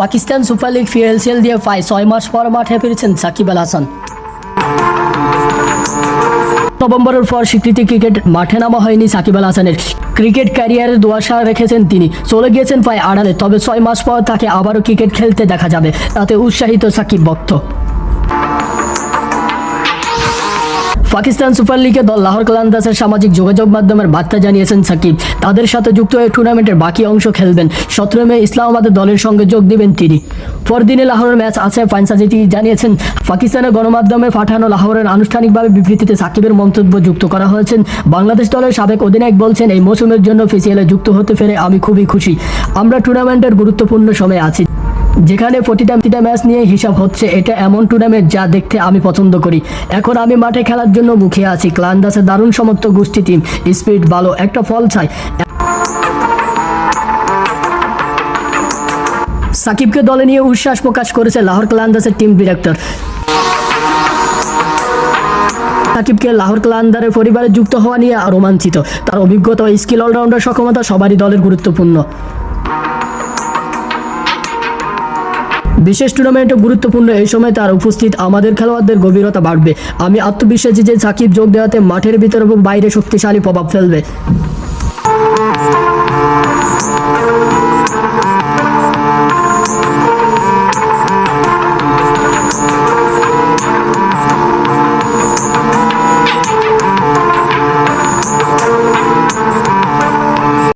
Pakistan super league ফিএলসিএল দিয়ে পায় ছয় মাস পর মাঠে ফিরেছেন সাকিব আল হাসান। নভেম্বরের পর স্বীকৃতি ক্রিকেট মাঠে নামা হয়নি সাকিব আল হাসানের। ক্রিকেট ক্যারিয়ারের দোয়াশা রেখেছেন তিনি। চলে গিয়েছেন প্রায় আড়ালে, তবে ছয় মাস পর তাকে আবারও ক্রিকেট খেলতে দেখা যাবে। তাতে উৎসাহিত সাকিব ভক্ত। পাকিস্তান সুপার লিগে দল লাহোর কালান্দাসের সামাজিক যোগাযোগ মাধ্যমের বার্তা জানিয়েছেন সাকিব। তাদের সাথে যুক্ত হয়ে টুর্নামেন্টের বাকি অংশ খেলবেন। সতেরো মে ইসলামাবাদের দলের সঙ্গে যোগ দেবেন তিনি। পরদিনে লাহোরের ম্যাচ আছে ফাইনসাজিটি জানিয়েছেন। পাকিস্তানের গণমাধ্যমে পাঠানো লাহোরের আনুষ্ঠানিকভাবে বিবৃতিতে সাকিবের মন্তব্য যুক্ত করা হয়েছে বাংলাদেশ দলের সাবেক অধিনায়ক বলছেন, এই মৌসুমের জন্য ফিসিএলে যুক্ত হতে পেরে আমি খুবই খুশি। আমরা টুর্নামেন্টের গুরুত্বপূর্ণ সময়ে আছি। যেখানে প্রতিটা প্রতিটা ম্যাচ নিয়ে হিসাব হচ্ছে, এটা এমন টুর্নামেন্ট যা দেখতে আমি পছন্দ করি। এখন আমি মাঠে খেলার জন্য মুখে আছি। ক্লান্দাসে দারুণ সমর্থ গোষ্ঠী টিম স্পিড ভালো, একটা ফল চাই। সাকিবকে দলে নিয়ে উচ্ছ্বাস প্রকাশ করেছে লাহোর ক্লান্দাসের টিম ডিরেক্টর সাকিবকে লাহোর ক্লান্দারের পরিবারে যুক্ত হওয়া নিয়ে রোমাঞ্চিত। তার অভিজ্ঞতা স্কিল অলরাউন্ডার সক্ষমতা সবারই দলের গুরুত্বপূর্ণ। বিশেষ টুর্নামেন্টে গুরুত্বপূর্ণ এই সময় তার উপস্থিত আমাদের খেলোয়াড়দের গভীরতা বাড়বে। আমি আত্মবিশ্বাসী যে সাকিব যোগ দেওয়াতে মাঠের ভিতর এবং বাইরে শক্তিশালী প্রভাব ফেলবে।